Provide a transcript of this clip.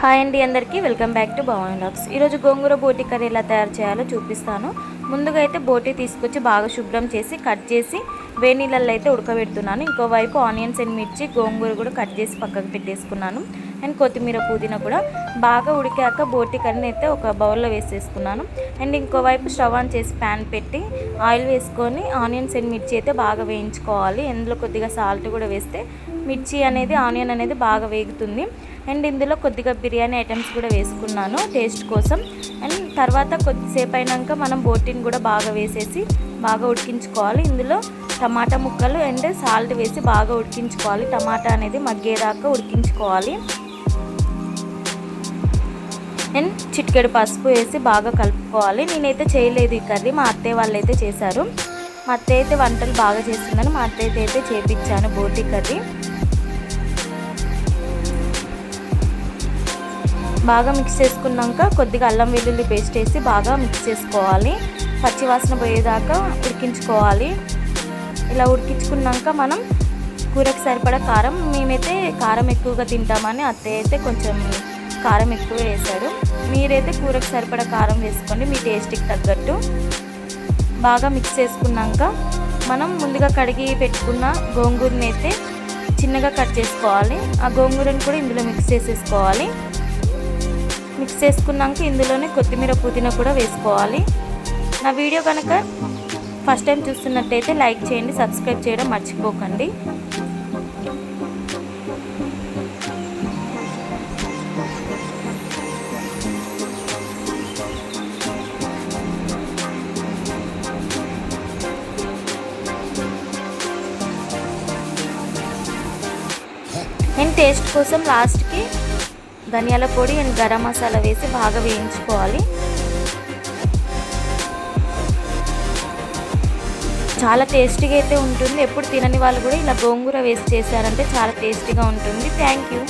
Hi అండి అందరికీ welcome back to Bhavani లాక్స్ ఈరోజు గోంగూర బోటి కర్రీ ఎలా తయారు చేయాలో చూపిస్తాను. ముందుగా అయితే బోటి తీసుకొచ్చి బాగా శుభ్రం చేసి కట్ చేసి వేడి నీళ్ళల్లో అయితే ఉడకబెడుతున్నాను. ఇంకోవైపు ఆనియన్స్ అండ్ మిర్చి గోంగూర కూడా కట్ చేసి పక్కకు పెట్టేసుకున్నాను. అండ్ కొత్తిమీర పుదీనా కూడా బాగా ఉడికాక బోటి కర్రీని అయితే ఒక బౌల్లో వేసేసుకున్నాను. అండ్ ఇంకోవైపు స్టవ్ ఆన్ చేసి ప్యాన్ పెట్టి ఆయిల్ వేసుకొని ఆనియన్స్ అండ్ మిర్చి అయితే బాగా వేయించుకోవాలి. ఇందులో కొద్దిగా సాల్ట్ కూడా వేస్తే మిర్చి అనేది ఆనియన్ అనేది బాగా వేగుతుంది. అండ్ ఇందులో కొద్దిగా బిర్యానీ ఐటమ్స్ కూడా వేసుకున్నాను టేస్ట్ కోసం. అండ్ తర్వాత కొద్దిసేపు అయినాక మనం బోటిని కూడా బాగా వేసేసి బాగా ఉడికించుకోవాలి. ఇందులో టమాటా ముక్కలు అండ్ సాల్ట్ వేసి బాగా ఉడికించుకోవాలి. టమాటా అనేది మగ్గేదాకా ఉడికించుకోవాలి. అండ్ చిటికెడు పసుపు వేసి బాగా కలుపుకోవాలి. నేనైతే చేయలేదు ఈ కర్రీ. మా అత్తయ్య వాళ్ళు అయితే చేశారు. మా అత్తయ్య అయితే వంటలు బాగా చేస్తుందని మా అత్తయ్య అయితే చేపించాను బోటి కర్రీ. బాగా మిక్స్ చేసుకున్నాక కొద్దిగా అల్లం వెల్లుల్లి పేస్ట్ వేసి బాగా మిక్స్ చేసుకోవాలి. పచ్చివాసన పోయేదాకా ఉడికించుకోవాలి. ఇలా ఉడికించుకున్నాక మనం కూరకు సరిపడా కారం. మేమైతే కారం ఎక్కువగా తింటామని అత్తయ్య అయితే కొంచెం కారం ఎక్కువ వేశారు మీరైతే కూరకు సరిపడా కారం వేసుకోండి మీ టేస్ట్కి తగ్గట్టు. బాగా మిక్స్ చేసుకున్నాక మనం ముందుగా కడిగి పెట్టుకున్న గోంగూరని అయితే చిన్నగా కట్ చేసుకోవాలి. ఆ గోంగూరని కూడా ఇందులో మిక్స్ చేసేసుకోవాలి. మిక్స్ చేసుకున్నాక ఇందులోనే కొత్తిమీర పుదీనా కూడా వేసుకోవాలి. నా వీడియో కనుక ఫస్ట్ టైం చూస్తున్నట్టయితే లైక్ చేయండి సబ్స్క్రైబ్ చేయడం మర్చిపోకండి. నేను టేస్ట్ కోసం లాస్ట్కి ధనియాల పొడి అండ్ గరం మసాలా వేసి బాగా వేయించుకోవాలి. చాలా టేస్టీగా అయితే ఉంటుంది. ఎప్పుడు తినని వాళ్ళు కూడా ఇలా గోంగూర వేసి చేశారంటే చాలా టేస్టీగా ఉంటుంది. Thank you.